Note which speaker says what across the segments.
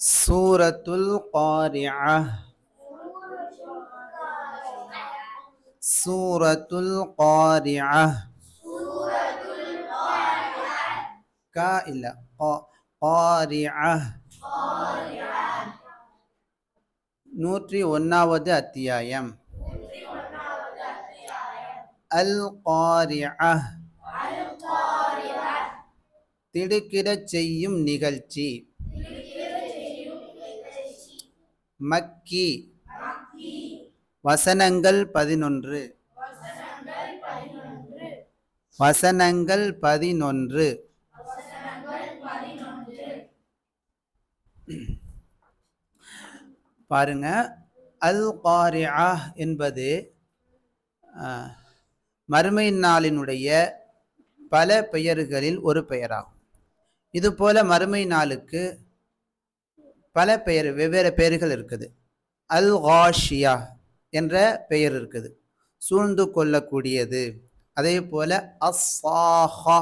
Speaker 1: சூரத்துல் காரியா சூரத்துல் காரியா கா இல்ல காரியா நூற்றி ஒன்னாவது அத்தியாயம். அல் காரியா திடுக்கிடச் செய்யும் நிகழ்ச்சி. மக்கி. வசனங்கள் பதினொன்று. வசனங்கள் பதினொன்று. பாருங்க. அல் காரியா என்பது மறுமை நாளினுடைய பல பெயர்களில் ஒரு பெயராகும். இதுபோல மறுமை நாளுக்கு பல பெயர் வெவ்வேறு பெயர்கள் இருக்குது. அல் ஹாஷியா என்ற பெயர் இருக்குது. சூழ்ந்து கொள்ளக்கூடியது. அதே போல அஸ்ஸாஹா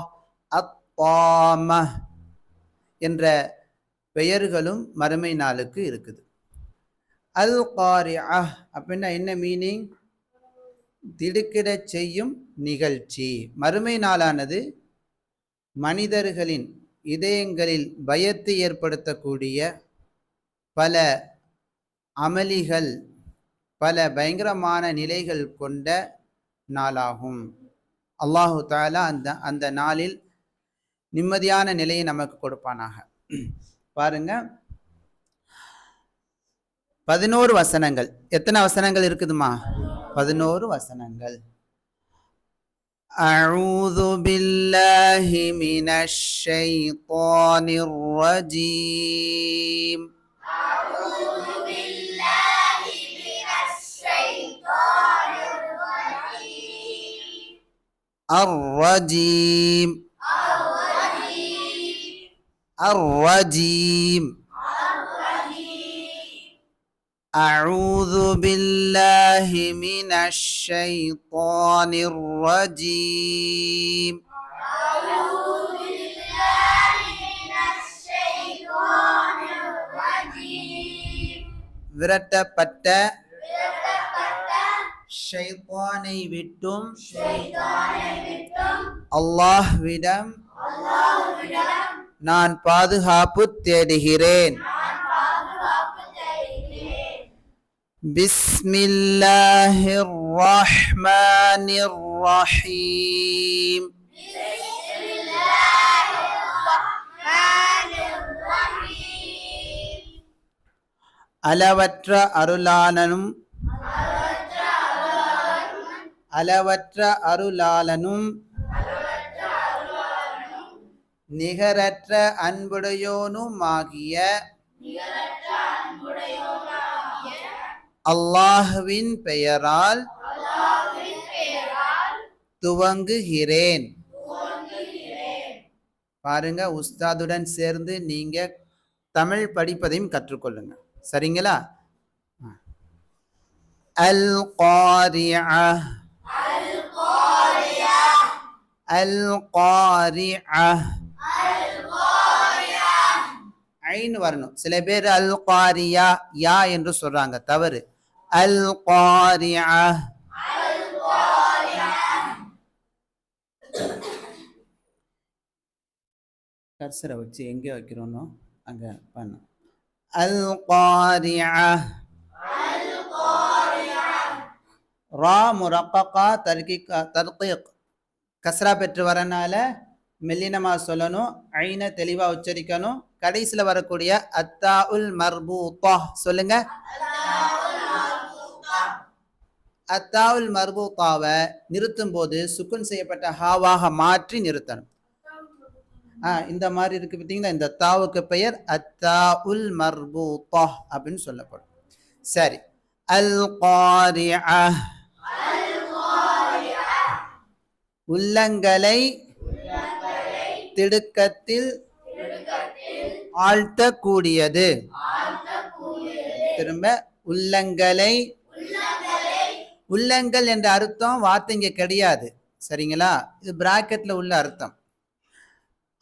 Speaker 1: அத்தாம என்ற பெயர்களும் மறுமை நாளுக்கு இருக்குது. அல் அஹ் அப்படின்னா என்ன மீனிங் திடுக்கிடச் செய்யும் நிகழ்ச்சி. மறுமை நாளானது மனிதர்களின் இதயங்களில் பயத்தை ஏற்படுத்தக்கூடிய பல அமளிகள் பல பயங்கரமான நிலைகள் கொண்ட நாளாகும் அல்லாஹு தாலா அந்த அந்த நாளில் நிம்மதியான நிலையை நமக்கு கொடுப்பானாக பாருங்க பதினோரு வசனங்கள் எத்தனை வசனங்கள் இருக்குதுமா பதினோரு வசனங்கள் أعوذ بالله من الشيطان الرجيم الرجيم. الرجيم. أعوذ بالله من الشيطان الرجيم. விரட்டப்பட்ட ஷைத்தானை விட்டும் அல்லாஹ்விடம் நான் பாதுகாப்பு தேடுகிறேன். பிஸ்மில்லாஹிர் ரஹ்மானிர் ரஹீம் அளவற்ற அருளாளனும் அளவற்ற அருளாளனும் நிகரற்ற அன்புடையோனுமாகிய அல்லாஹுவின் பெயரால் துவங்குகிறேன். பாருங்க உஸ்தாதுடன் சேர்ந்து நீங்க தமிழ் படிப்பதையும் கற்றுக்கொள்ளுங்க. சரிங்களா? அல் காரியா அல் காரியா ஐன் வரணும். சில பேர் அல் காரியா யா என்று சொல்றாங்க. தவறு. அல் காரியா கர்சரை வச்சு எங்கே வைக்கிறோன்னோ அங்கே பண்ணும் அல் ரா முரக்கா தர்கிகா தர்கீக் கஸ்ரா பெற்று வரனால மெல்லினமா சொல்லணும் ஐன தெளிவா உச்சரிக்கணும் கடைசியில் வரக்கூடிய அத்தா உல் மர்பூத்தா சொல்லுங்க அத்தாவுல் மர்பூத்தாவை நிறுத்தும் போது சுக்குன் செய்யப்பட்ட ஹாவாக மாற்றி நிறுத்தணும் இந்த மாதிரி இருக்கு பார்த்தீங்கன்னா இந்த தாவுக்கு பெயர் அத்தா உல் மர்பூத்தா அப்படின்னு சொல்லப்படும். சரி. அல் காரியா உள்ளங்களை திடுக்கத்தில் ஆழ்த்தக்கூடியது. திரும்ப உள்ளங்களை உள்ளங்கள் என்ற அர்த்தம் வார்த்தைங்க கிடையாது. சரிங்களா? இது பிராக்கெட்ல உள்ள அர்த்தம்.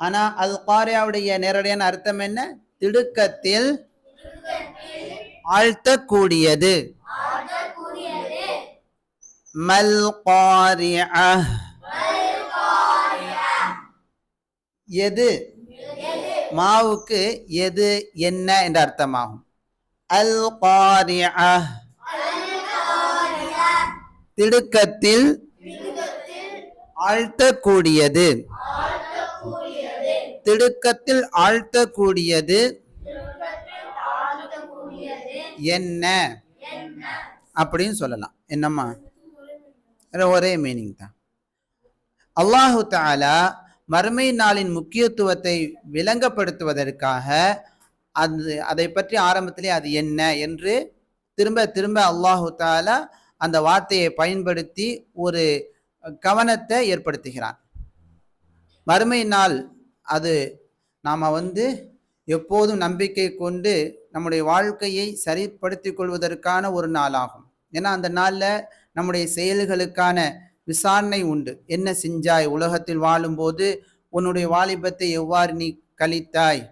Speaker 1: ஆனா அல் காரியாவுடைய நேரடியான அர்த்தம் என்ன? திடுக்கத்தில் ஆழ்த்தக்கூடியது. மல் காரிஅஹ் எது? மாவுக்கு எது என்ன என்ற அர்த்தமாகும். அல் காரிஅஹ் திடுக்கத்தில் ஆழ்த்தக்கூடியது. திடுக்கத்தில் ஆழ்த்தக்கூடியது என்ன? அப்படின்னு சொல்லலாம். என்னம்மா? ஒரே மீனிங் தான். அல்லாஹு தாலா மறுமை நாளின் முக்கியத்துவத்தை விளங்கப்படுத்துவதற்காக அது அதை பற்றி ஆரம்பத்திலே அது என்ன என்று திரும்ப திரும்ப அல்லாஹு தாலா அந்த வார்த்தையை பயன்படுத்தி ஒரு கவனத்தை ஏற்படுத்துகிறான். மறுமை நாள் அது நாம் வந்து எப்போதும் நம்பிக்கை கொண்டு நம்முடைய வாழ்க்கையை சரிப்படுத்திக் கொள்வதற்கான ஒரு நாளாகும். ஏன்னா அந்த நாளில் நம்முடைய செயல்களுக்கான விசாரணை உண்டு. என்ன செஞ்சாய்? உலகத்தில் வாழும்போது உன்னுடைய வாலிபத்தை எவ்வாறு நீ கழித்தாய்?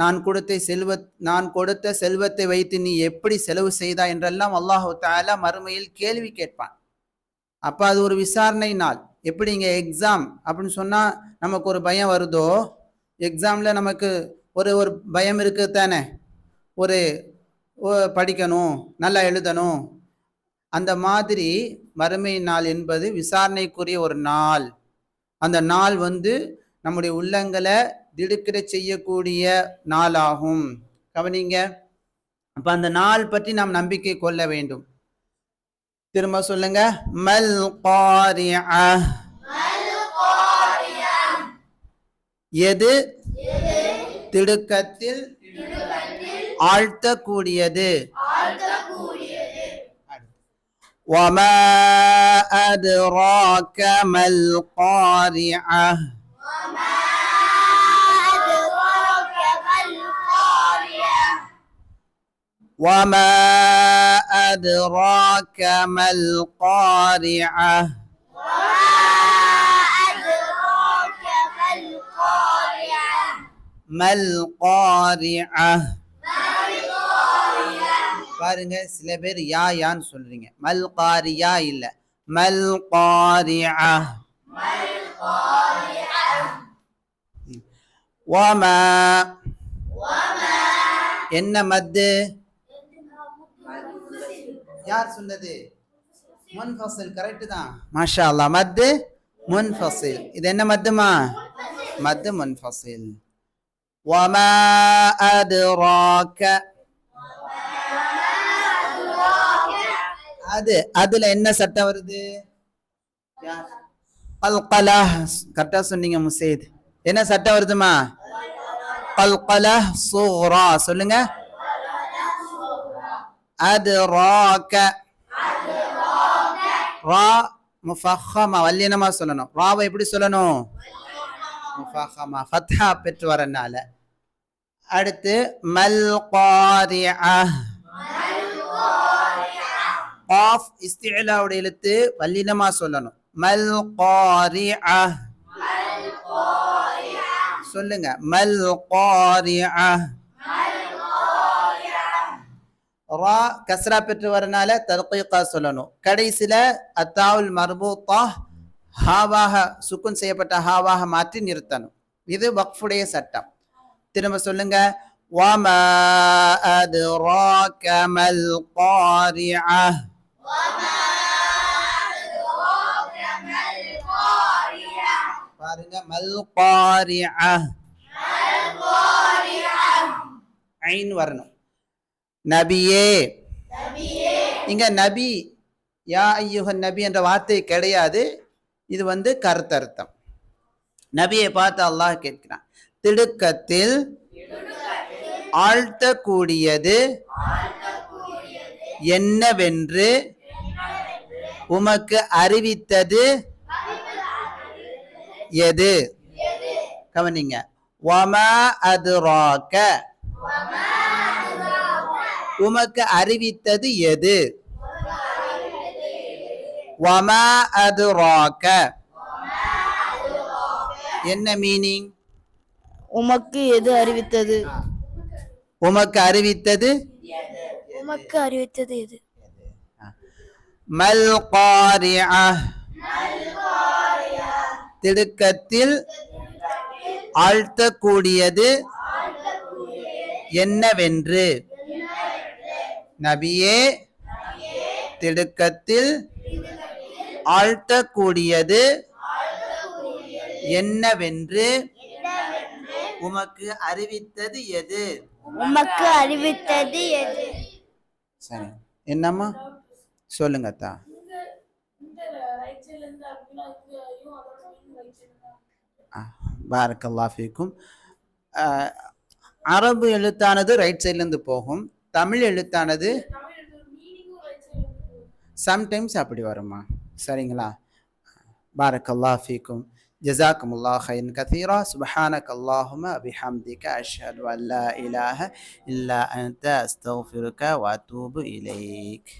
Speaker 1: நான் கொடுத்த செல்வ நான் கொடுத்த செல்வத்தை வைத்து நீ எப்படி செலவு செய்தாய்? என்றெல்லாம் அல்லாஹு தாலா மறுமையில் கேள்வி கேட்பான். அப்போ அது ஒரு விசாரணை நாள். எப்படி இங்கே எக்ஸாம் அப்படின்னு சொன்னால் நமக்கு ஒரு பயம் வருதோ? எக்ஸாமில் நமக்கு ஒரு ஒரு பயம் இருக்குது தானே? ஒரு ஓ- படிக்கணும் நல்லா எழுதணும். அந்த மாதிரி மறுமை நாள் என்பது விசாரணைக்குரிய ஒரு நாள். அந்த நாள் வந்து நம்முடைய உள்ளங்களை திடுக்கிட செய்யக்கூடிய நாளாகும். கவனிங்க. அப்போ அந்த நாள் பற்றி நாம் நம்பிக்கை கொள்ள வேண்டும். திரும்ப சொல்லுங்க மல் காரிஅஹ். எது திடுக்கத்தில் ஆழ்த்தக்கூடியது وما أدراك ما القارعة وما أدراك ما القارعة ما القارعة பாருங்க சில பேர் யா யான்னு சொல்றீங்க மல் காரியா இல்ல மல் காரியா வமா என்ன மத்து யார் சொன்னது? முன்ஃபசில் கரெக்ட் தான். மாஷா அல்லா மத்து முன்ஃபசில் இது என்ன மத்துமா? மத்து முன்ஃபசில் وما أدراك அது அதுல என்ன சட்டம் வருது? கல்கலா கரெக்டா சொன்னீங்க முசேத். என்ன சட்டம் வருதுமா? கல்கலா சூரா சொல்லுங்க. அது ராக்க ரா முஃபஹமா வல்லினமா சொல்லணும் ராவை எப்படி சொல்லணும் முஃபஹமா ஃபத்ஹா பெற்று வரனால அடுத்து மல் காரிஅஹ் காஃப் இஸ்திலாவுடைய எழுத்து வல்லினமா சொல்லணும் மல் காரிஅஹ் சொல்லுங்க மல் காரிஅஹ் ரா கஸ்ரா பெற்று வரனால தர்கீகா சொல்லணும் கடைசில அத்தாவுல் மர்பூத்தா ஹாவாக சுக்குன் செய்யப்பட்ட ஹாவாக மாற்றி நிறுத்தணும் இது வக்ஃபுடைய சட்டம் திரும்ப சொல்லுங்க وما أدراك ما القارعة பாருங்க மல் காரிஅ ஐன் வரணும் நபியே. இங்க நபி யா ஐயுகன் நபி என்ற வார்த்தை கிடையாது. இது வந்து கருத்தர்த்தம். நபியை பார்த்து அல்லாஹ் கேட்கிறான். திடுக்கத்தில் ஆழ்த்தக்கூடியது என்னவென்று உமக்கு அறிவித்தது எது? கவனிங்க. வமா அதுராக்க உமக்கு அறிவித்தது எது? வமா அதுராக்க. என்ன மீனிங்
Speaker 2: உமக்கு எது அறிவித்தது?
Speaker 1: உமக்கு அறிவித்தது?
Speaker 2: உமக்கு அறிவித்தது எது?
Speaker 1: மல் காரிஅ திடுக்கத்தில் ஆழ்த்தக்கூடியது என்னவென்று? நபியே திடுக்கத்தில் ஆழ்த்தக்கூடியது என்னவென்று உமக்கு அறிவித்தது எது?
Speaker 2: உமக்கு அறிவித்தது எது?
Speaker 1: சரி. என்னம்மா? சொல்லுங்க அத்தா. பாரக்கல்லா ஃபீக்கும். அரபு எழுத்தானது ரைட் சைட்லேருந்து போகும். தமிழ் எழுத்தானது? சம்டைம்ஸ் அப்படி வருமா? சரிங்களா? பாரக்கல்லா ஃபீக்கும். ஜசாக்கும் அல்லா ஹைன் கதீரா சுபஹானக் அல்லாஹும அபிஹம்திக அஷ்ஹது அல்லா இலாஹ இல்லா அன்த அஸ்தஃபிருக்க வத்தூபு இலைக்.